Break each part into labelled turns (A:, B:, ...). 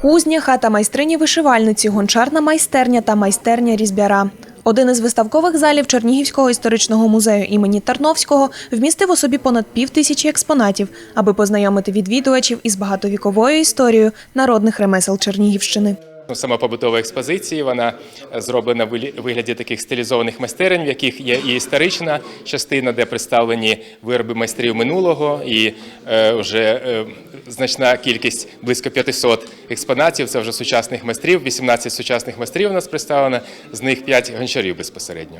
A: Кузня, хата майстрині вишивальниці, гончарна майстерня та майстерня різьбяра. Один із виставкових залів Чернігівського історичного музею імені Тарновського вмістив у собі понад пів тисячі експонатів, аби познайомити відвідувачів із багатовіковою історією народних ремесел Чернігівщини.
B: Ну, Сама побутова експозиція вона зроблена в вигляді таких стилізованих майстерень, в яких є і історична частина, де представлені вироби майстрів минулого, і е, вже е, значна кількість близько 500 експонатів. Це вже сучасних майстрів. 18 сучасних майстрів у нас представлено, з них 5 гончарів безпосередньо.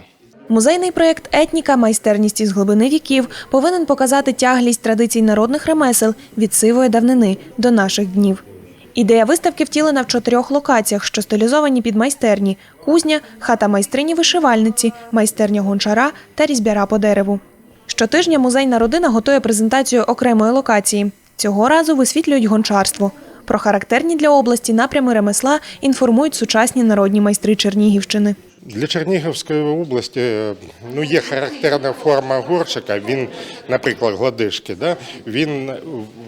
A: Музейний проєкт Етніка майстерність із глибини віків повинен показати тяглість традицій народних ремесел від сивої давнини до наших днів. Ідея виставки втілена в чотирьох локаціях, що стилізовані під майстерні: кузня, хата майстрині вишивальниці, майстерня гончара та різьбяра по дереву. Щотижня музейна родина готує презентацію окремої локації. Цього разу висвітлюють гончарство. Про характерні для області напрями ремесла інформують сучасні народні майстри Чернігівщини.
C: Для Чернігівської області е, ну, є характерна форма горщика. Він, наприклад, гладишки, да? він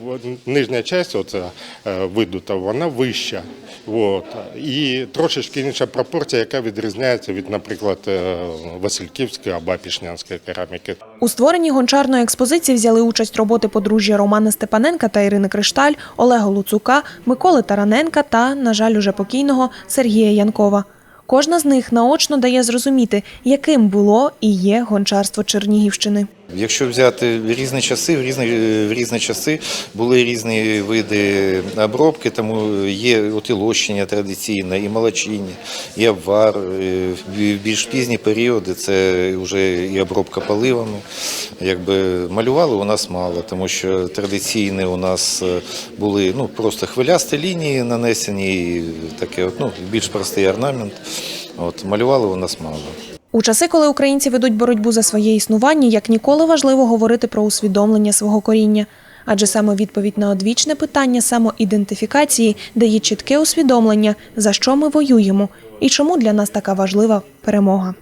C: в- нижня частина оця, е, видута, вона вища. От. І трошечки інша пропорція, яка відрізняється від, наприклад, е, Васильківської або Пішнянської кераміки.
A: У створенні гончарної експозиції взяли участь роботи подружжя Романа Степаненка та Ірини Кришталь, Олега Луцука, Миколи Тараненка та, на жаль, уже покійного Сергія Янкова. Кожна з них наочно дає зрозуміти, яким було і є гончарство Чернігівщини.
D: Якщо взяти різні часи, в різні, в різні часи були різні види обробки, тому є от і лощення традиційне, і молочіння, і обвар. Е, В більш пізні періоди це вже і обробка поливами. Якби малювали у нас мало, тому що традиційні у нас е, були ну, просто хвилясті лінії нанесені, і таке ну, більш простий орнамент. От, малювали у нас мало.
A: У часи, коли українці ведуть боротьбу за своє існування, як ніколи важливо говорити про усвідомлення свого коріння. Адже саме відповідь на одвічне питання самоідентифікації дає чітке усвідомлення, за що ми воюємо і чому для нас така важлива перемога.